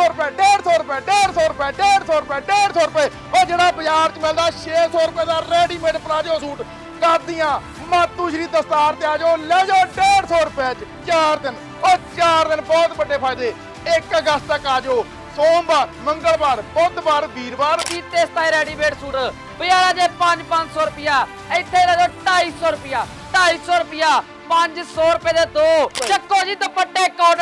150 ਰੁਪਏ 150 ਰੁਪਏ 150 ਰੁਪਏ 150 ਰੁਪਏ 150 ਰੁਪਏ। ਉਹ ਜਿਹੜਾ ਬਾਜ਼ਾਰ 'ਚ ਮਿਲਦਾ 600 ਰੁਪਏ ਦਾ ਰੈਡੀਮੇਡ ਪਲਾਜੋ ਸੂਟ। ਕਰਦੀਆਂ ਮਾਤੂ ਸ਼੍ਰੀ ਦਸਤਾਰ ਤੇ ਆ ਜਾਓ। ਲੈ ਜਾਓ 150 ਰੁਪਏ 'ਚ 4 ਦਿਨ। ਉਹ 4 ਦਿਨ ਬਹੁਤ ਵੱਡੇ ਫਾਇਦੇ। 1 ਅਗਸਤ ਤੱਕ ਆ ਜਾਓ। ਸੋਮਵਾਰ, ਮੰਗਲਵਾਰ, ਬੁੱਧਵਾਰ, ਵੀਰਵਾਰ। ਕੀਤੇ ਸਤਾਈ ਰੈਡੀਮੇਡ ਸੂਟ। ਬਾਜ਼ਾਰਾਂ 'ਚ 5-500 ਰੁਪਿਆ ਇੱਥੇ ਲੈ ਜਾਓ 250 ਰੁਪਿਆ 250 ਰੁਪਿਆ 500 ਰੁਪਏ ਦੇ ਦੋ। ਚੱਕੋ ਜੀ ਦੁਪੱਟੇ ਕਾਟਨ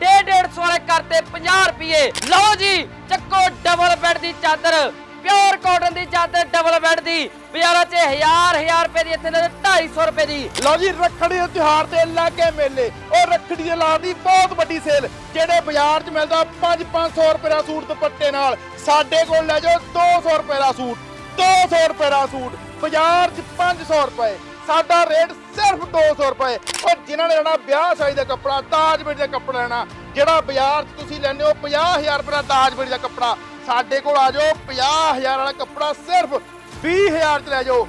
ਦੇ 150 ਵਾਲੇ ਕਰਤੇ 50 ਰੁਪਏ। ਲਓ ਜੀ, ਚੱਕੋ ਡਬਲ ਬੈੱਡ ਦੀ ਚਾਦਰ। ਪਿਓਰ ਕਾਟਨ ਦੀ ਚਾਦਰ ਡਬਲ ਬੈੱਡ ਦੀ। ਬਾਜ਼ਾਰਾਂ 'ਚ 1000 1000 ਰੁਪਏ ਦੀ ਇੱਥੇ ਲੈ 250 ਰੁਪਏ ਦੀ। ਲਓ ਜੀ, ਰੱਖੜੀ ਦੇ ਤਿਉਹਾਰ ਤੇ ਲਾਗੇ ਮੇਲੇ। ਉਹ ਰੱਖੜੀ ਦੇ ਲਾ ਦੀ ਬਹੁਤ ਵੱਡੀ ਸੇਲ। ਜਿਹੜੇ ਬਾਜ਼ਾਰ 'ਚ ਮਿਲਦਾ 5-500 ਰੁਪਏ ਦਾ ਸੂਟ ਦੁਪੱਟੇ ਨਾਲ, ਸਾਡੇ ਕੋਲ ਲੈ ਜਾਓ 200 ਰੁਪਏ ਦਾ ਸੂਟ 200 ਰੁਪਏ ਦਾ ਸੂਟ। ਬਾਜ਼ਾਰ 'ਚ 500 ਰੁਪਏ। ਸਾਡਾ ਰੇਟ ਸਿਰਫ 200 ਰੁਪਏ। ਉਹ ਜਿਨ੍ਹਾਂ ਨੇ ਲੈਣਾ ਵਿਆਹ ਸਾਈ ਦਾ ਕੱਪੜਾ ਤਾਜਮਹਿਲ ਦਾ ਕੱਪੜਾ ਲੈਣਾ, ਜਿਹੜਾ ਬਾਜ਼ਾਰ 'ਚ ਤੁਸੀਂ ਲੈਂਦੇ ਹੋ 50000 ਰੁਪਏ ਦਾ ਤਾਜਮਹਿਲ ਦਾ ਕੱਪੜਾ, ਸਾਡੇ ਕੋਲ ਆ ਜਾਓ 50000 ਵਾਲਾ ਕੱਪੜਾ ਸਿਰਫ 20000 'ਚ ਲੈ ਜਾਓ।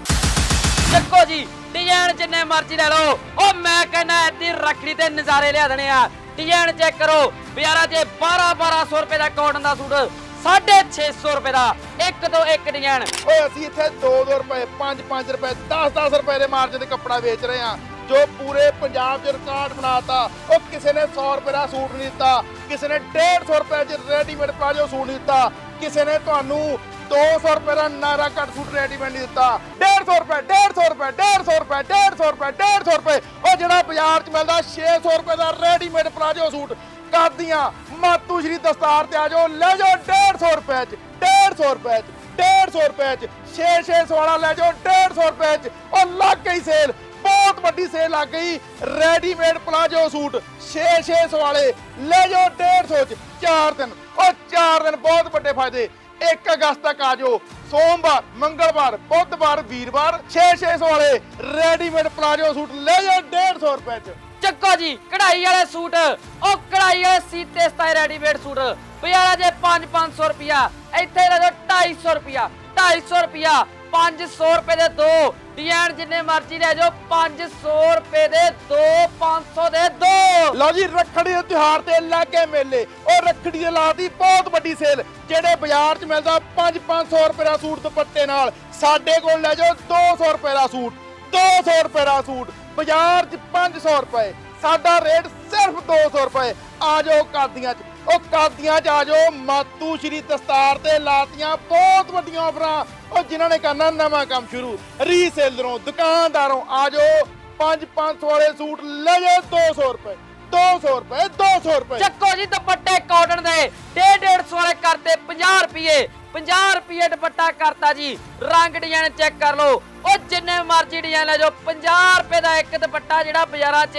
ਚੱਕੋ ਜੀ, ਡਿਜ਼ਾਈਨ ਜਿੰਨੇ ਮਰਜ਼ੀ ਲੈ ਲਓ। ਉਹ ਮੈਂ ਕਹਿੰਦਾ ਐਦੀ ਰੱਖੜੀ ਤੇ ਨਜ਼ਾਰੇ ਲਿਆ ਦੇਣੇ ਆ। ਡਿਜ਼ਾਈਨ ਚੈੱਕ ਕਰੋ, ਬਾਜ਼ਾਰਾਂ 'ਚ 12 1200 ਰੁਪਏ ਦਾ ਕਾਟਨ ਦਾ ਸੂਟ। 650 ਰੁਪਏ ਦਾ ਇੱਕ ਤੋਂ ਇੱਕ ਡਿਜ਼ਾਈਨ। ਓਏ, ਅਸੀਂ ਇੱਥੇ 2-2 ਰੁਪਏ 5-5 ਰੁਪਏ 10-10 ਰੁਪਏ ਦੇ ਮਾਰਜਨ ਤੇ ਕੱਪੜਾ ਵੇਚ ਰਹੇ ਆ ਜੋ ਪੂਰੇ ਪੰਜਾਬ 'ਚ ਰਿਕਾਰਡ ਬਣਾਤਾ, ਉਹ ਕਿਸੇ ਨੇ 100 ਰੁਪਏ ਦਾ ਸੂਟ ਨਹੀਂ ਦਿੱਤਾ। ਕਿਸੇ ਨੇ 150 ਰੁਪਏ 'ਚ ਰੈਡੀਮੇਡ ਪਲਾਜੋ ਸੂਟ ਨਹੀਂ ਦਿੱਤਾ। ਕਿਸੇ ਨੇ ਤੁਹਾਨੂੰ 200 ਰੁਪਏ ਦਾ ਨਾਰਾ ਕੱਟ ਸੂਟ ਰੈਡੀਮੇਡ ਨਹੀਂ ਦਿੱਤਾ। 150 ਰੁਪਏ 150 ਰੁਪਏ 150 ਰੁਪਏ 150 ਰੁਪਏ 150 ਰੁਪਏ। ਉਹ ਜਿਹੜਾ ਬਾਜ਼ਾਰ 'ਚ ਮਿਲਦਾ 600 ਰੁਪਏ ਦਾ ਰੈਡੀਮੇਡ ਪਲਾਜੋ ਸੂਟ। ਕਰਦੀਆਂ। ਮਾਤੂ ਸ਼੍ਰੀ ਦਸਤਾਰ ਤੇ ਆ ਜਾਓ। ਲੈ ਜਾਓ 150 ਰੁਪਏ 'ਚ 150 ਰੁਪਏ 'ਚ 150 ਰੁਪਏ 'ਚ। 6-6 ਵਾਲਾ ਲੈ ਜਾਓ 150 ਰੁਪਏ 'ਚ। ਉਹ ਲੱਗ ਗਈ ਸੇਲ, ਬਹੁਤ ਵੱਡੀ ਸੇਲ ਲੱਗ ਗਈ। ਰੈਡੀਮੇਡ ਪਲਾਜੋ ਸੂਟ 6-6 ਵਾਲੇ ਲੈ ਜਾਓ 150 'ਚ 4 ਦਿਨ। ਉਹ 4 ਦਿਨ ਬਹੁਤ ਵੱਡੇ ਫਾਇਦੇ। 1 ਅਗਸਤ ਤੱਕ ਆ ਜਾਓ। ਸੋਮਵਾਰ, ਮੰਗਲਵਾਰ, ਬੁੱਧਵਾਰ, ਵੀਰਵਾਰ 6-6 ਵਾਲੇ ਰੈਡੀਮੇਡ ਪਲਾਜੋ ਸੂਟ, ਲੈ ਜਾਓ 150 ਰੁਪਏ 'ਚ। ਚੱਕੋ ਜੀ, ਕਢਾਈ ਵਾਲੇ ਸੂਟ। ਉਹ ਕਢਾਈ ਵਾਲੇ ਸੀਤੇ ਸਤਾਈ ਰੈਡੀਮੇਡ ਸੂਟ। ਬਾਜ਼ਾਰਾਂ 'ਚ 5-500 ਰੁਪਿਆ ਇੱਥੇ ਲੈ ਜਾਓ 250 ਰੁਪਿਆ 250 ਰੁਪਿਆ 500 ਰੁਪਏ ਦੇ ਦੋ। ਡਿਜ਼ਾਈਨ ਜਿੰਨੇ ਮਰਜ਼ੀ ਲੈ ਜਾਓ 500 ਰੁਪਏ ਦੇ ਦੋ 500 ਦੇ ਦੋ। ਲਓ ਜੀ, ਰੱਖੜੀ ਦੇ ਤਿਉਹਾਰ ਤੇ ਲਾਗੇ ਮੇਲੇ। ਉਹ ਰੱਖੜੀ ਦੇ ਲਾਤੀ ਬਹੁਤ ਵੱਡੀ ਸੇਲ ਜਿਹੜੇ ਬਾਜ਼ਾਰ 'ਚ ਮਿਲਦਾ 5-500 ਰੁਪਏ ਦਾ ਸੂਟ ਦੁਪੱਟੇ ਨਾਲ, ਸਾਡੇ ਕੋਲ ਲੈ ਜਾਓ 200 ਰੁਪਏ ਦਾ ਸੂਟ। 200 ਰੁਪਏ ਦਾ ਸੂਟ। ਬਾਜ਼ਾਰ 'ਚ 500 ਰੁਪਏ, ਸਾਡਾ ਰੇਟ ਸਿਰਫ 200 ਰੁਪਏ। ਆ ਜਾਓ ਕਾਦੀਆਂ 'ਚ। ਉਹ ਕਾਦੀਆਂ 'ਚ ਆ ਜਾਓ। ਮਾਤੂ ਸ਼੍ਰੀ ਦਸਤਾਰ ਤੇ ਲਾਤੀਆਂ ਬਹੁਤ ਵੱਡੀਆਂ ਆਫਰਾਂ। ਉਹ ਜਿਨ੍ਹਾਂ ਨੇ ਕਰਨਾ ਨਵਾਂ ਕੰਮ ਸ਼ੁਰੂ। ਰੀਸੇਲਰੋਂ, ਦੁਕਾਨਦਾਰੋਂ ਆ ਜਾਓ। 5-500 ਵਾਲੇ ਸੂਟ ਲੈ ਜਾਓ 200 ਰੁਪਏ। 200 ਰੁਪਏ 200 ਰੁਪਏ। ਚੱਕੋ ਜੀ ਦੁਪੱਟੇ ਕਾਟਨ ਦੇ। 150 ਵਾਲੇ ਕਰਤੇ 50 ਰੁਪਏ। 50 ਰੁਪਏ ਦੁਪੱਟਾ ਕਰਤਾ ਜੀ। ਰੰਗ ਡਿਜ਼ਾਈਨ ਚੈੱਕ ਕਰ ਲਓ। ਉਹ ਜਿੰਨੇ ਮਰਜ਼ੀ ਡਿਜ਼ਾਈਨ ਲੈ ਜਾਓ। 50 ਰੁਪਏ ਦਾ ਇੱਕ ਦੁਪੱਟਾ ਜਿਹੜਾ ਬਾਜ਼ਾਰਾਂ 'ਚ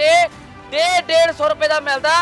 150 ਰੁਪਏ ਦਾ ਮਿਲਦਾ।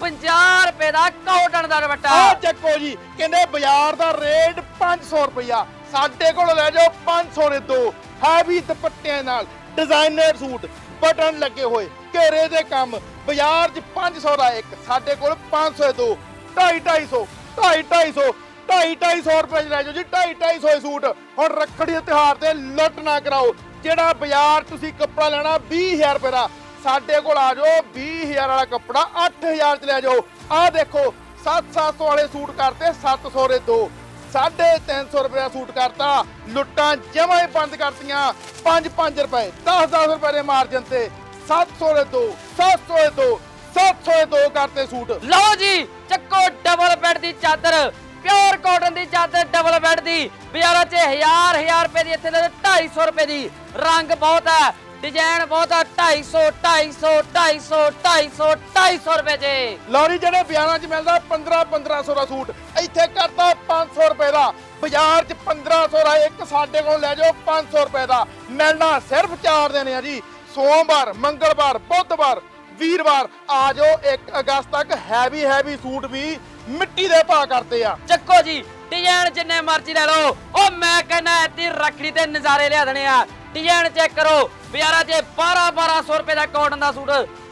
50 ਰੁਪਏ ਦਾ ਕਾਟਨ ਦਾ ਦੁਪੱਟਾ। ਆ ਚੱਕੋ ਜੀ। ਕਹਿੰਦੇ ਬਾਜ਼ਾਰ ਦਾ ਰੇਟ 500 ਰੁਪਇਆ ਸਾਡੇ ਕੋਲ ਲੈ ਜਾਓ 500 ਦੇ ਦੋ। ਹੈਵੀ ਦੁਪੱਟਿਆਂ ਨਾਲ ਡਿਜ਼ਾਈਨਰ ਸੂਟ ਬਟਨ ਲੱਗੇ ਹੋਏ। ਘੇਰੇ ਦੇ ਕੰਮ। ਬਾਜ਼ਾਰ 'ਚ 500 ਦਾ ਇੱਕ। ਸਾਡੇ ਕੋਲ 500 ਦੇ ਦੋ। 2.5 250 2.5 2.5 2.5 ਰੁਪਏ 'ਚ ਲੈ ਜਾਓ ਜੀ 2.5 250 ਸੂਟ। ਹੁਣ ਰੱਖੜੀ ਦੇ ਤਿਉਹਾਰ ਤੇ ਲੁੱਟ ਨਾ ਕਰਾਓ। ਜਿਹੜਾ ਬਾਜ਼ਾਰ ਤੁਸੀਂ ਕੱਪੜਾ ਲੈਣਾ 20000 ਰੁਪਏ ਦਾ, ਸਾਡੇ ਕੋਲ ਆ ਜਾਓ 20000 ਵਾਲਾ ਕੱਪੜਾ 8000 ਚ ਲੈ ਜਾਓ। ਆਹ ਦੇਖੋ 7-700 ਵਾਲੇ ਸੂਟ ਕਰਤੇ 700 ਦੇ ਦੋ। 350 ਰੁਪਏ ਦਾ ਸੂਟ ਕਰਤਾ, ਲੁੱਟਾਂ ਜਮਾਂ ਹੀ ਬੰਦ ਕਰਤੀਆਂ। 5-5 ਰੁਪਏ 10-10 ਰੁਪਏ ਦੇ ਮਾਰਜਨ ਤੇ। 700 ਦੇ ਦੋ 700 ਦੇ ਦੋ 700 ਦੇ ਦੋ ਕਰਤੇ ਸੂਟ। ਲਓ ਜੀ, ਚੱਕੋ ਡਬਲ ਬੈੱਡ ਦੀ ਚਾਦਰ। ਪਿਓਰ ਕਾਟਨ ਦੀ ਚਾਦਰ ਡਬਲ ਬੈੱਡ ਦੀ। ਬਾਜ਼ਾਰਾਂ 'ਚ 1000 1000 ਰੁਪਏ ਦੀ, ਇੱਥੇ ਲੈ ਜਾਓ 250 ਰੁਪਏ ਦੀ। ਰੰਗ ਬਹੁਤ ਹੈ ਡਿਜ਼ਾਈਨ ਬਹੁਤ ਹੈ 250 250 250 250 250 ਰੁਪਏ 'ਚ ਲੌਰੀ ਜਿਹੜੇ ਬਿਆਨਾਂ 'ਚ ਮਿਲਦਾ 15 1500 ਦਾ ਸੂਟ, ਇੱਥੇ ਕਰਤਾ 500 ਰੁਪਏ ਦਾ। ਬਾਜ਼ਾਰ 'ਚ 1500 ਦਾ, ਇੱਕ ਸਾਡੇ ਕੋਲ ਲੈ ਜਾਓ 500 ਰੁਪਏ ਦਾ। ਮਿਲਣਾ ਸਿਰਫ 4 ਦਿਨ ਆ ਜੀ। ਸੋਮਵਾਰ, ਮੰਗਲਵਾਰ, ਬੁੱਧਵਾਰ, ਵੀਰਵਾਰ ਆ ਜਾਓ 1 ਅਗਸਤ ਤੱਕ ਹੈਵੀ ਹੈਵੀ ਸੂਟ ਵੀ ਮਿੱਟੀ ਦੇ ਭਾਅ ਕਰਦੇ ਆ। ਚੱਕੋ ਜੀ ਡਿਜ਼ਾਈਨ ਜਿੰਨੇ ਮਰਜ਼ੀ ਲੈ ਲਓ। ਉਹ ਮੈਂ ਕਹਿੰਦਾ ਐਦੀ ਰੱਖੜੀ ਤੇ ਨਜ਼ਾਰੇ ਲਿਆ ਦੇਣੇ ਆ। ਡਿਜ਼ਾਈਨ ਚੈੱਕ ਕਰੋ ਬਾਜ਼ਾਰਾਂ 'ਚ 12 1200 ਰੁਪਏ ਦਾ ਕਾਟਨ ਦਾ ਸੂਟ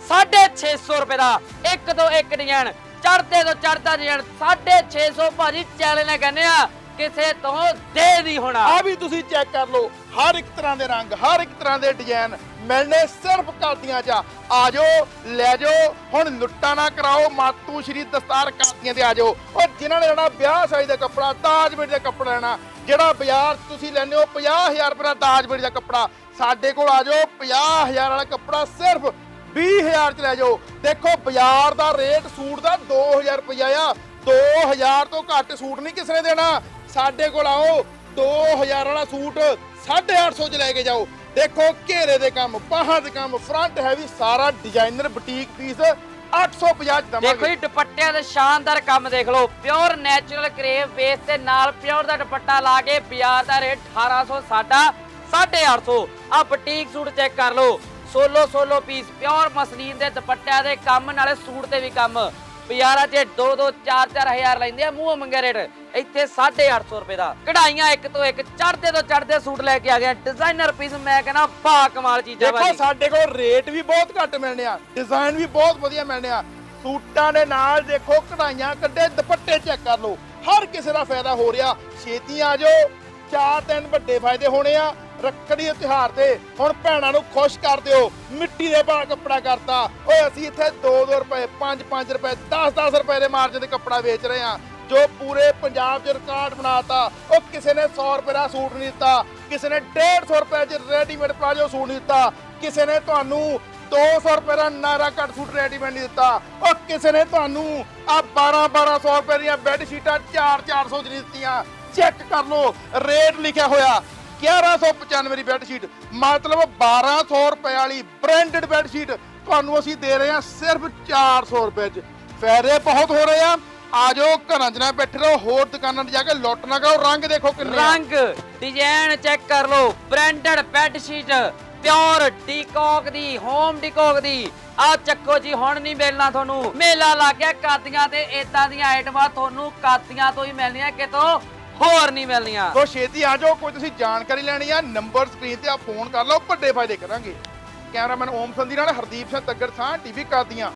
650 ਰੁਪਏ ਦਾ। ਇੱਕ ਤੋਂ ਇੱਕ ਡਿਜ਼ਾਈਨ ਚੜਦੇ ਤੋਂ ਚੜਦਾ ਡਿਜ਼ਾਈਨ 650 ਭਾਜੀ ਚੈਲੰਜ ਨੇ ਕਹਿੰਦੇ ਆ ਕਿਸੇ ਤੋਂ ਦੇ ਨਹੀਂ ਹੋਣਾ। ਆ ਵੀ ਤੁਸੀਂ ਚੈੱਕ ਕਰ ਲਓ ਹਰ ਇੱਕ ਤਰ੍ਹਾਂ ਦੇ ਰੰਗ ਹਰ ਇੱਕ ਤਰ੍ਹਾਂ ਦੇ ਡਿਜ਼ਾਈਨ ਮਿਲਣੇ ਸਿਰਫ ਕਾਦੀਆਂ 'ਚ ਆ। ਜਾਓ ਲੈ ਜਾਓ, ਹੁਣ ਲੁੱਟਾ ਨਾ ਕਰਾਓ, ਮਾਤੂ ਸ਼੍ਰੀ ਦਸਤਾਰ ਕਾਦੀਆਂ ਤੇ ਆ ਜਾਓ ਉਹ ਜਿਨ੍ਹਾਂ ਨੇ ਲੈਣਾ ਵਿਆਹ ਸਾਈ ਦਾ ਕੱਪੜਾ, ਦਾਜ ਬੇਟੀ ਦਾ ਕੱਪੜਾ ਲੈਣਾ, ਜਿਹੜਾ ਬਾਜ਼ਾਰ ਤੁਸੀਂ ਲੈਂਦੇ ਹੋ 50000 ਰੁਪਏ ਦਾ ਦਾਜ ਬੇਟੀ ਦਾ ਕੱਪੜਾ, ਸਾਡੇ ਕੋਲ ਆ ਜਾਓ 50000 ਵਾਲਾ ਕੱਪੜਾ ਸਿਰਫ 20000 ਚ ਲੈ ਜਾਓ। ਦੇਖੋ, ਬਾਜ਼ਾਰ ਦਾ ਰੇਟ ਸੂਟ ਦਾ 2000 ਰੁਪਇਆ ਆ। 2000 ਤੋਂ ਘੱਟ ਸੂਟ ਨਹੀਂ ਕਿਸੇ ਨੇ ਦੇਣਾ। ਸਾਡੇ ਕੋਲ ਆਓ 2000 ਵਾਲਾ ਸੂਟ 850 ਚ ਲੈ ਕੇ ਜਾਓ। ਦੇਖੋ ਘੇਰੇ ਦੇ ਕੰਮ, ਬਾਹਾਂ ਦੇ ਕੰਮ ਫਰੰਟ ਹੈਵੀ ਸਾਰਾ ਡਿਜ਼ਾਈਨਰ ਬੁਟੀਕ ਪੀਸ 850 ਚ ਦੇਖੋ ਜੀ, ਦੁਪੱਟਿਆਂ ਦੇ ਸ਼ਾਨਦਾਰ ਕੰਮ ਦੇਖ ਲਓ। ਪਿਓਰ ਨੈਚੁਰਲ ਕਰੇਵ ਬੇਸ ਤੇ ਨਾਲ ਪਿਓਰ ਦਾ ਦੁਪੱਟਾ ਲਾ ਕੇ ਬਾਜ਼ਾਰ ਦਾ ਰੇਟ 1800 ਸਾਡਾ 850 ਆ ਬੁਟੀਕ ਸੂਟ ਚੈੱਕ ਕਰ ਲਓ। Solo solo piece pure muslin ਦੇ ਦੁਪੱਟਿਆਂ ਦੇ ਕੰਮ, ਨਾਲੇ ਸੂਟ ਤੇ ਵੀ ਕੰਮ। ਬਾਜ਼ਾਰਾਂ 'ਚ 2 2 4 4000 ਲੈਂਦੇ ਆ, ਮੂੰਹ ਮੰਗੇ ਰੇਟ। ਇੱਥੇ 850 ਰੁਪਏ ਦਾ। ਕਢਾਈਆਂ ਇੱਕ ਤੋਂ ਇੱਕ ਚੜਦੇ ਤੋਂ ਚੜਦੇ ਸੂਟ ਲੈ ਕੇ ਆ ਗਏ ਡਿਜ਼ਾਈਨਰ ਪੀਸ ਮੈਂ ਕਹਿੰਦਾ ਬਾ ਕਮਾਲ ਚੀਜ਼ਾਂ ਦੇਖੋ ਬਾਜੀ ਸਾਡੇ ਕੋਲ ਰੇਟ ਵੀ ਬਹੁਤ ਘੱਟ ਮਿਲਣੇ ਆ ਡਿਜ਼ਾਈਨ ਵੀ ਬਹੁਤ ਵਧੀਆ ਮਿਲਣੇ ਆ ਸੂਟਾਂ ਦੇ ਨਾਲ ਦੇਖੋ ਕਢਾਈਆਂ ਕੱਢੇ ਦੁਪੱਟੇ ਚੈੱਕ ਕਰ ਲਓ। ਹਰ ਕਿਸੇ ਦਾ ਫਾਇਦਾ ਹੋ ਰਿਹਾ। ਛੇਤੀ ਆ ਜਾਓ। ਚਾਰ ਤਿੰਨ ਵੱਡੇ ਫਾਇਦੇ ਹੋਣੇ ਆ। ਰੱਖੜੀ ਦੇ ਤੇ ਹੁਣ ਭੈਣਾਂ ਨੂੰ ਖੁਸ਼ ਕਰ ਦਿਓ। ਮਿੱਟੀ ਦੇ ਭਾਅ ਕੱਪੜਾ ਕਰਤਾ। ਓਏ ਅਸੀਂ ਇੱਥੇ 2-2 ਰੁਪਏ 5-5 ਰੁਪਏ 10-10 ਰੁਪਏ ਦੇ ਮਾਰਜਨ ਤੇ ਕੱਪੜਾ ਵੇਚ ਰਹੇ ਆ। ਜੋ ਪੂਰੇ ਪੰਜਾਬ 'ਚ ਰਿਕਾਰਡ ਬਣਾਤਾ, ਉਹ ਕਿਸੇ ਨੇ 100 ਰੁਪਏ ਦਾ ਸੂਟ ਨਹੀਂ ਦਿੱਤਾ, ਕਿਸੇ ਨੇ 150 ਰੁਪਏ 'ਚ ਰੈਡੀਮੇਡ ਪਲਾਜੋ ਸੂਟ ਨਹੀਂ ਦਿੱਤਾ, ਕਿਸੇ ਨੇ ਤੁਹਾਨੂੰ 200 ਰੁਪਏ ਦਾ ਨਾਰਾ ਕੱਟ ਸੂਟ ਰੈਡੀਮੇਡ ਨਹੀਂ ਦਿੱਤਾ, ਉਹ ਕਿਸੇ ਨੇ ਤੁਹਾਨੂੰ ਆ 12 1200 ਰੁਪਏ ਦੀਆਂ ਬੈੱਡ ਸ਼ੀਟਾਂ 4 400 ਚ ਨਹੀਂ ਦਿੱਤੀਆਂ। ਚੈੱਕ ਕਰ ਲਓ ਰੇਟ ਲਿਖਿਆ ਹੋਇਆ 1195 ਦੀ ਬੈੱਡ ਸ਼ੀਟ ਮਤਲਬ 1200 ਰੁਪਏ ਵਾਲੀ ਬ੍ਰਾਂਡਡ ਬੈੱਡ ਸ਼ੀਟ ਤੁਹਾਨੂੰ ਅਸੀਂ ਦੇ ਰਹੇ ਹਾਂ ਸਿਰਫ 400 ਰੁਪਏ 'ਚ। ਫਾਇਦੇ ਬਹੁਤ ਹੋ ਰਹੇ ਆ ਆ ਜਾਓ ਘਰਾਂ 'ਚ ਨਾ ਬੈਠੇ ਰਹੋ ਹੋਰ ਦੁਕਾਨਾਂ 'ਤੇ ਜਾ ਕੇ ਲੁੱਟ ਨਾ ਕਰੋ ਰੰਗ ਦੇਖੋ ਕਿੰਨੇ ਆ। ਰੰਗ ਡਿਜ਼ਾਈਨ ਚੈੱਕ ਕਰ ਲਓ। Branded bed sheet pure decor ਦੀ ਹੋਮ ਡੀਕੋਕ ਦੀ। ਆ ਚੱਕੋ ਜੀ ਹੁਣ ਨਹੀਂ ਮਿਲਣਾ ਤੁਹਾਨੂੰ। ਮੇਲਾ ਲੱਗ ਗਿਆ ਕਾਦੀਆਂ ਤੇ ਇਦਾਂ ਦੀਆਂ ਆਈਟਮਾਂ ਤੁਹਾਨੂੰ ਕਾਦੀਆਂ ਤੋਂ ਹੀ ਮਿਲਣੀਆਂ ਕਿਤੋਂ ਹੋਰ ਨਹੀਂ ਮਿਲਣੀਆਂ। ਸੋ ਛੇਤੀ ਆ ਜਾਓ ਕੋਈ ਤੁਸੀਂ ਜਾਣਕਾਰੀ ਲੈਣੀ ਆ ਨੰਬਰ ਸਕਰੀਨ ਤੇ ਆ ਫੋਨ ਕਰ ਲਓ ਵੱਡੇ ਫਾਇਦੇ ਕਰਾਂਗੇ। ਕੈਮਰਾਮੈਨ ਓਮ ਸੰਧੀ ਨਾਲ ਹਰਦੀਪ ਸਿੰਘ ਤੱਗੜ ਸਾਹ ਟੀਵੀ ਕਰਦੀਆਂ।